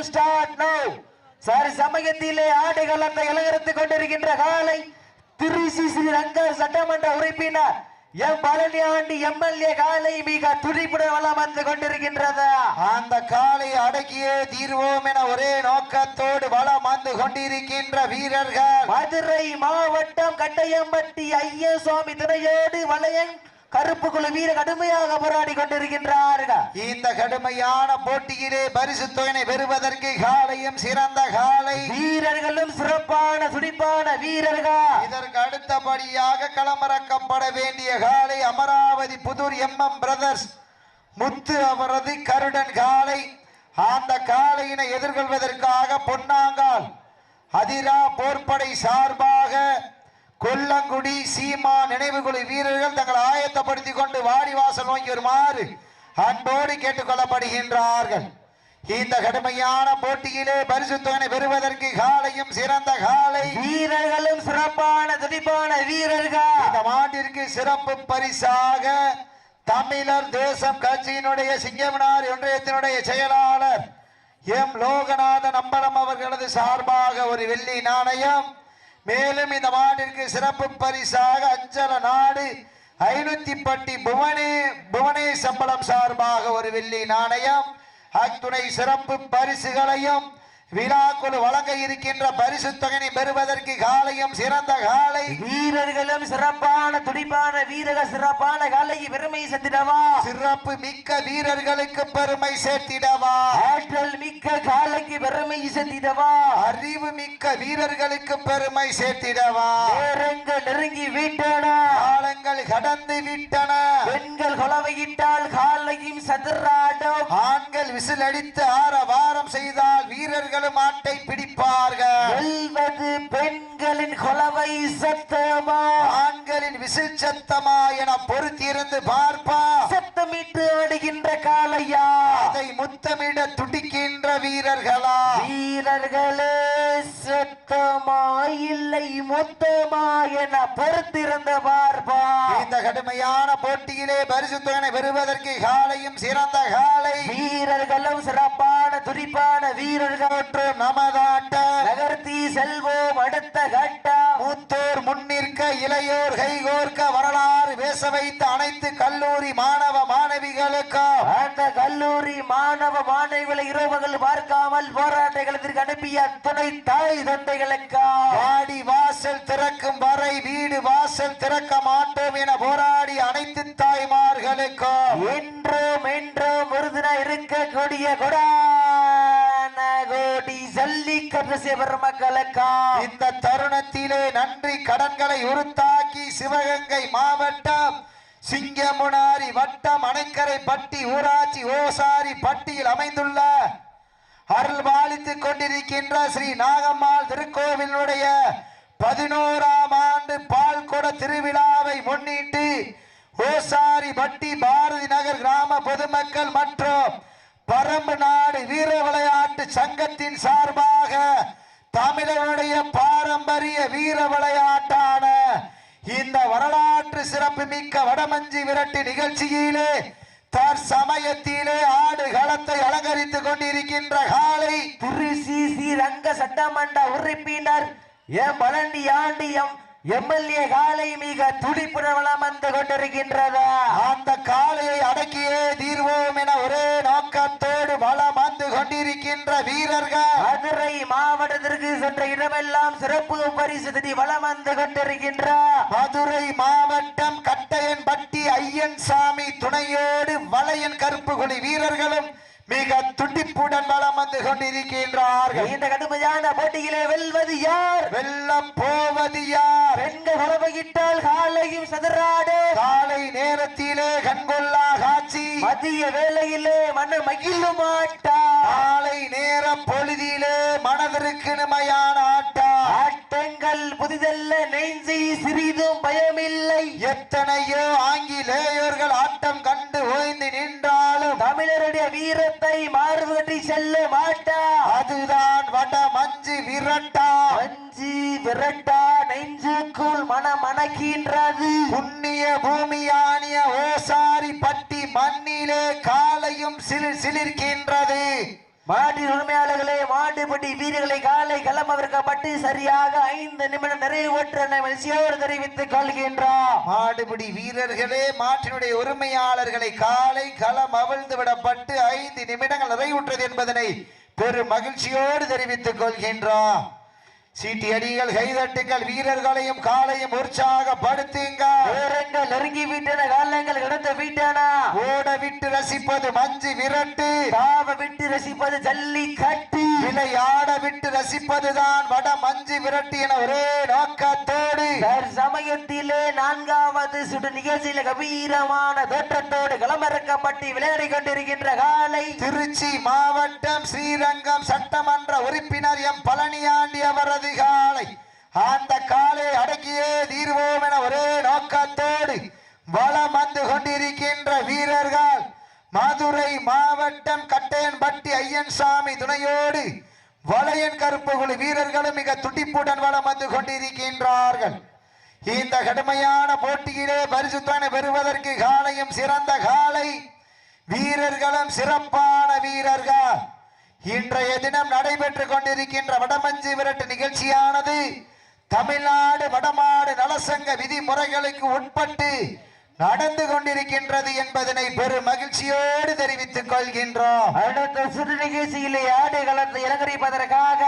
Time start no sorry சமயத்திலே ஆடுகள் அந்த இளங்கரத்து கொண்டிருக்கின்ற காலை திருச்சி ஸ்ரீ ரங்க சட்டமன்ற உறுப்பினர் எம் பழனி ஆண்டி எம்எல்ஏ காலை மிக துடிப்புடன் வளம் வந்து கொண்டிருக்கின்றது. அந்த காலை அடக்கியே தீர்வோம் என ஒரே நோக்கத்தோடு வளம் வந்து கொண்டிருக்கின்ற வீரர்கள். மதுரை மாவட்டம் கட்டையம்பட்டி ஐயசுவாமி துணையோடு வளையன் கருப்பு குழு வீர கடுமையாக போராடி கொண்டிருக்கின்றார்கள் இந்த கடுமையான போட்டியிலே பரிசு தொகையை பெறுவதற்கு காலையும் சிறந்த காலை. வீரர்களும் சிறப்பான துடிப்பான வீரர்கள். இதற்கு அடுத்தபடியாக களமிறக்கப்பட வேண்டிய காலை Amaravathi Pudur M M brothers Muthu அவரது கருடன் காலை. அந்த காளையினை எதிர்கொள்வதற்காக பொன்னாங்கால் அதிரா போர்ப்படை சார்பாக கொல்லங்குடி சீமா நினைவுகுழு வீரர்கள் தங்களை ஆயத்தப்படுத்திக் கொண்டு வாடிவாசல் நோக்கி வருமாறு அன்போடு கேட்டுக்கொள்ளப்படுகின்றார்கள். இந்த கடுமையான போட்டியிலே பரிசு தொகை பெறுவதற்கு காலையும் சிறந்த காலை. வீரர்களும் சிறப்பான துடிப்பான வீரர்கள். இந்த மாட்டிற்கு சிறப்பு பரிசாக தமிழர் தேசம் கட்சியினுடைய சிங்கமனார் ஒன்றியத்தினுடைய செயலாளர் எம் லோகநாதன் அம்பலம் அவர்களது சார்பாக ஒரு வெள்ளி நாணயம் மேலும் இந்த மாட்டிற்கு சிறப்பு பரிசாக அஞ்சல நாடு ஐநூத்தி பட்டி புவனே புவனே சம்பளம் சார்பாக ஒரு வெள்ளி நாணயம். அத்துணை சிறப்பு பரிசுகளையும் விழாக்குழு வழங்க இருக்கின்ற பரிசு தொகையை பெறுவதற்கு காலையும் சிறந்த காலை. வீரர்களும் சிறப்பான துடிப்பான வீரர்கள் சிறப்பான கலைக்கு பெருமை செத்திடவா சிறப்பு மிக்க வீரர்களுக்கு பெருமை சேர்த்திடவா? ஆற்றல் மிக்க காலைக்கு பெருமை செத்திடவா அறிவு மிக்க வீரர்களுக்கு பெருமை சேர்த்திடவா? நேரங்கள் நெருங்கி விட்டன. காலங்கள் கடந்து விட்டன. பெண்கள் கொலவையிட்டால் காலையும் சதுராட்டம் ஆண்கள் விசில் அடித்து ஆற வாரம் செய்தால் வீரர்களும் ஆட்டை பிடிப்பார்கள். வெல்வது பெண்களின் கொலவை சத்தமா? ஆண்களின் விசில் சத்தமா என பொறுத்திருந்து பார்ப்பா. சத்தமிட்டு ஆடுகின்ற அதை முத்தமிட துடிக்கின்ற வீரர்களா? வீரர்களே சத்தமா இல்லை மொத்தமா என பொறுத்திருந்த பார்ப்பா. இந்த கடுமையான போட்டியிலே பரிசு தொகை பெறுவதற்கு காலையும் சிறந்த காலை. வீரர்களும் சிறப்பான துடிப்பான வீரர்களோற்று நமதாட்ட நமதாட்டம் நகர்த்தி செல்வோம் அடுத்த கட்டம் மூத்தோர் முன்னிற்க இளையோர் கைகோர்க்க வரலாறு பேச வைத்த அனைத்து கல்லூரி மாணவ மாணவிகளுக்கும் அந்த கல்லூரி மாணவ மாணவிகளை இரவுகள் பார்க்காமல் போராட்டங்களுக்கு அனுப்பிய துணை தாய் தந்தைகளுக்கா? வாடி வாசல் திறக்கும் வரை வீடு வாசல் திறக்க மாட்டோம் என போராடி அனைத்து தாய்மார்களுக்கும் என்றும் என்றும் விருதுனா இருக்கக்கூடிய குடா கோடி ஜல்லிக்கட்டு பெருமக்களுக்கா இந்த தருணத்திலே நன்றி கடன்களை உருத்தாக்கி சிவகங்கை மாவட்டம் சிங்கமுனாரி வட்டம் அணைக்கரை பட்டி ஊராட்சி ஓசாரி பட்டியில் அமைந்துள்ள அருள் பாலித்துக் கொண்டிருக்கின்ற ஸ்ரீ நாகம்மாள் திருக்கோவிலுடைய விளையாட்டான இந்த வரலாற்று சிறப்பு மிக்க வடமஞ்சி விரட்டு நிகழ்ச்சியிலே தற்சமயத்திலே ஆடு களத்தை அலங்கரித்துக் கொண்டிருக்கின்ற காலை திரு சி சி ரங்க சட்டமன்ற உறுப்பினர் எம் பழனி ஆண்டியம் எம்எல்ஏ காலை மிக துடிப்புடன் வளம் வந்து கொண்டிருக்கின்றதா. அந்த காளையை அடக்கியே தீர்வோம் என ஒரே நோக்கத்தோடு வளம் வந்து கொண்டிருக்கின்ற வீரர்கள். மதுரை மாவட்டத்திற்கு சென்ற இடமெல்லாம் சிறப்பு பரிசு திதி வளம் வந்து கொண்டிருக்கின்ற. மதுரை மாவட்டம் கட்டையன்பட்டி ஐயன் சாமி துணையோடு வளையன் கருப்புகுடி வீரர்களும் மிக துடிப்புடன் வளம் வந்து கொண்டிருக்கின்றார்கள் இந்த கடுமையான போட்டியிலே வெல்வது யார்? வெல்லம் போவது யார்? பெண்கள் உறவையிட்டால் காலையும் சதுராடு காலை நேரத்திலே கண்கொள்ளா காட்சி. மதிய வேளையிலே மன மகிழும் மாட்டா காலை நேர பொழுதிலே மனதிற்கு நிமையான ஆட்டம் ஆட்டங்கள் புதிதல்ல நெஞ்சை சிறிதும் பயமில்லை. எத்தனையோ ஆங்கிலேயர்கள் ஆட்டம் கண்டு ஓய்ந்து நின்றாலும் தமிழருடைய வீரத்தை மாறுபடி செல்ல மாட்டா. அதுதான் வட மஞ்சு விரட்டா. அஞ்சு விரட்டா நெஞ்சுக்குள் மனம் மணக்கின்றது. புண்ணிய பூமியானிய ஓசாரி பட்டி மண்ணிலே காலையும் சிலிர் சிலிர்க்கின்றது. மாட்டின் உரிமையாளர்களே மாட்டுப்பட்டி வீரர்களை காலை களமவிற்கப்பட்டு சரியாக ஐந்து நிமிடம் நிறைவு மகிழ்ச்சியோடு தெரிவித்து கொள்கின்றார். மாடுபிடி வீரர்களே மாட்டினுடைய உரிமையாளர்களை காலை களம் அவிழ்ந்து விடப்பட்டு ஐந்து நிமிடங்கள் நிறைவுற்றது என்பதனை பெரும் மகிழ்ச்சியோடு தெரிவித்துக் கொள்கின்றார். சீட்டி அடிகள் கைதட்டுங்கள் வீரர்களையும் காலையும் உற்சாகப்படுத்துங்க நேரங்கள் நெருங்கி விட்டன காலங்கள் கடந்து விட்டன. ஓட விட்டு ரசிப்பது மஞ்சு விரட்டு. தாவ விட்டு ரசிப்பது ஜல்லி கட்டி விளையாட விட்டு ரசிப்பதுதான் வட மஞ்சு விரட்டு என ஒரே நோக்கத்தோடு. சமயத்திலே நான்காவது சுடு நிகழ்ச்சியில கம்பீரமான தோற்றத்தோடு களமிறக்கப்பட்டு விளையாடி கொண்டிருக்கின்ற காலை. திருச்சி மாவட்டம் ஸ்ரீரங்கம் சட்டமன்ற உறுப்பினர் எம் பழனியாண்டி அவரது அதிகாலை. அந்த காலை அடக்கியே தீர்வோம் என ஒரே நோக்கத்தோடு வளம் வந்து கொண்டிருக்கின்ற வீரர்கள் மதுரை மாவட்டம் கட்டையன்பட்டி ஐயன்சாமி துணையோடு வளையன் கருப்பு குழு வீரர்களும் மிக துடிப்புடன் வளம் வந்து கொண்டிருக்கின்றார்கள். இந்த கடுமையான போட்டியிலே பரிசுத்தனை பெறுவதற்கு காலையும் சிறந்த காலை. வீரர்களும் சிறப்பான வீரர்கள். இன்றைய தினம் நடைபெற்றுக் கொண்டிருக்கின்ற வடமஞ்சி விரட்டு நிகழ்ச்சியானது தமிழ்நாடு வடமாடு நலசங்க விதிமுறைகளுக்கு உட்பட்டு நடந்து கொண்டிருக்கின்றது என்பதனை பெரும் மகிழ்ச்சியோடு தெரிவித்துக் கொள்கின்றோம். அடுத்த சுடு நிகழ்ச்சியிலே ஆடு களத்தை இலங்கரிப்பதற்காக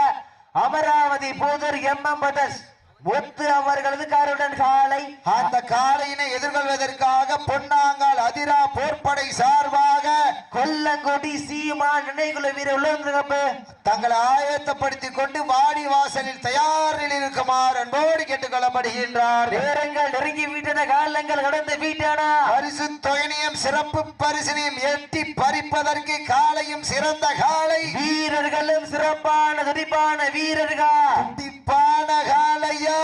அமராவதி போதர் எம் எம் பதஸ் முத்து அவர்களது காருடன் காலை அந்த காலையினை எதிர்கொள்வதற்காக பொன்னாங்கால் அதிரா போர்ப்படை சார்பாக கொல்லங்கொடி சீமா நினைகுல வீரர் உலகப்பு தங்களை ஆயத்தப்படுத்திக் கொண்டு வாடி வாசலில் தயாரில் இருக்குமாறு அன்போடு கேட்டுக்கொள்ளப்படுகின்றார். நேரங்கள் நெருங்கி விட்டன காலங்கள் கடந்து விட்டன? பரிசு தொகையினையும் சிறப்பு பரிசினையும் எட்டி பறிப்பதற்கு காலையும் சிறந்த காலை. வீரர்களும் சிறப்பான துடிப்பான வீரர்கள்? திப்பான காலையா?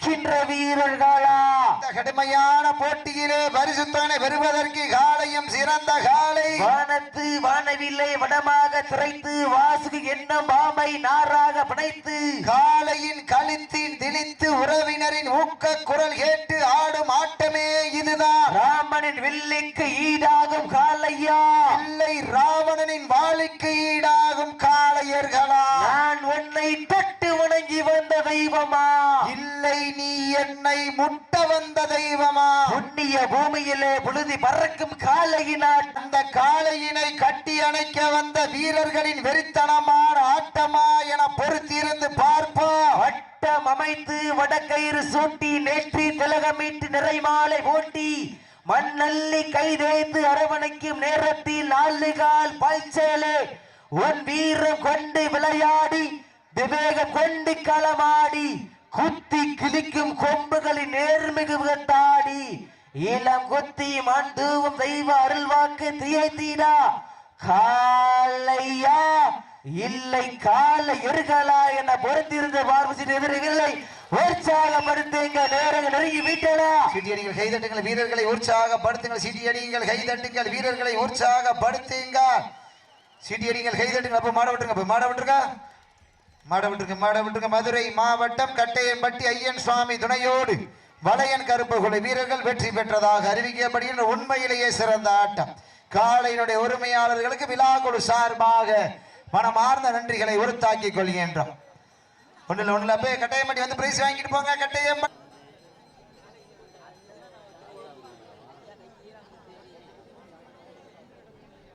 துடிக்கின்ற வீரர்களா? இந்த கடுமையான போட்டியிலே பரிசு தொகை பெறுவதற்கு காலையும் சிறந்த காலை. வானத்து வானவில்லை வடமாக திரைத்து வாசுகு எண்ணம் பாமை நாராக பிணைத்து. காலையின் கழுத்தின் திணித்து உறவினரின் ஊக்க குரல் கேட்டு ஆடும் ஆட்டமே இதுதான். ராமனின் வில்லிக்கு ஈடாகும் காலையா இல்லை ராவணனின் வாளுக்கு ஈடாகும் காளையர்களா? நான் உன்னை தொட்டு தெய்வமா? இல்லை நீ என்னை முட்ட வந்த தெய்வமா? புண்ணிய பூமியிலே புழுதி பறக்கும் காலையினான் அந்த காளையினை கட்டி அணைக்க வந்த வீரர்களின் வெறித்தனமான ஆட்டமா என பொறுத்திருந்து பார்ப்போம் வட்டம் அமைத்து வடக்கயிறு சூட்டி நெற்றி திலகமிட்டு நிறைமாலை ஓட்டி மண்ணள்ளி கைதேய்த்து அரவணைக்கும் நேரத்தில் நாலு கால் பாய்ச்சலே. உன் வீரம் கொண்டு விளையாடி விவேக கொண்டு களமாடி குத்தி கிழிக்கும் கொம்புகளின் நேர்மிகு தாடி இளம் குத்தி மண் தூவும் தெய்வ அருள்வாக்கு தியைத்தீரா காலையா? இல்லை கால எருகலா என பொறுத்திருந்த பார்வசின் எதிரவில்லை உற்சாகப்படுத்துங்க நேரங்கள் நெருங்கி விட்டனா சீட்டியடிகள் கைதட்டுங்கள் வீரர்களை உற்சாகப்படுத்துங்கள். சீட்டியடிகள் கைதட்டுங்கள் வீரர்களை உற்சாகப்படுத்துங்க. சீட்டியடிகள் கைதட்டுங்கள். அப்ப மாட விட்டுருங்க அப்ப மாட விட்டுருங்க. மாட விட்டுருங்க மாட விட்டுருங்க மதுரை மாவட்டம் கட்டையன்பட்டி ஐயன் சுவாமி துணையோடு வளையன் கருப்பு குழு வீரர்கள் வெற்றி பெற்றதாக அறிவிக்கப்படுகின்ற உண்மையிலேயே சிறந்த ஆட்டம். காளையினுடைய உரிமையாளர்களுக்கு விழாக்குழு சார்பாக மனமார்ந்த நன்றிகளை உறுத்தாக்கிக் கொள்கின்றோம். ஒன்றில் ஒன்றில் போய் கட்டையம்பட்டி வந்து பிரைஸ் வாங்கிட்டு போங்க கட்டையம்பட்டி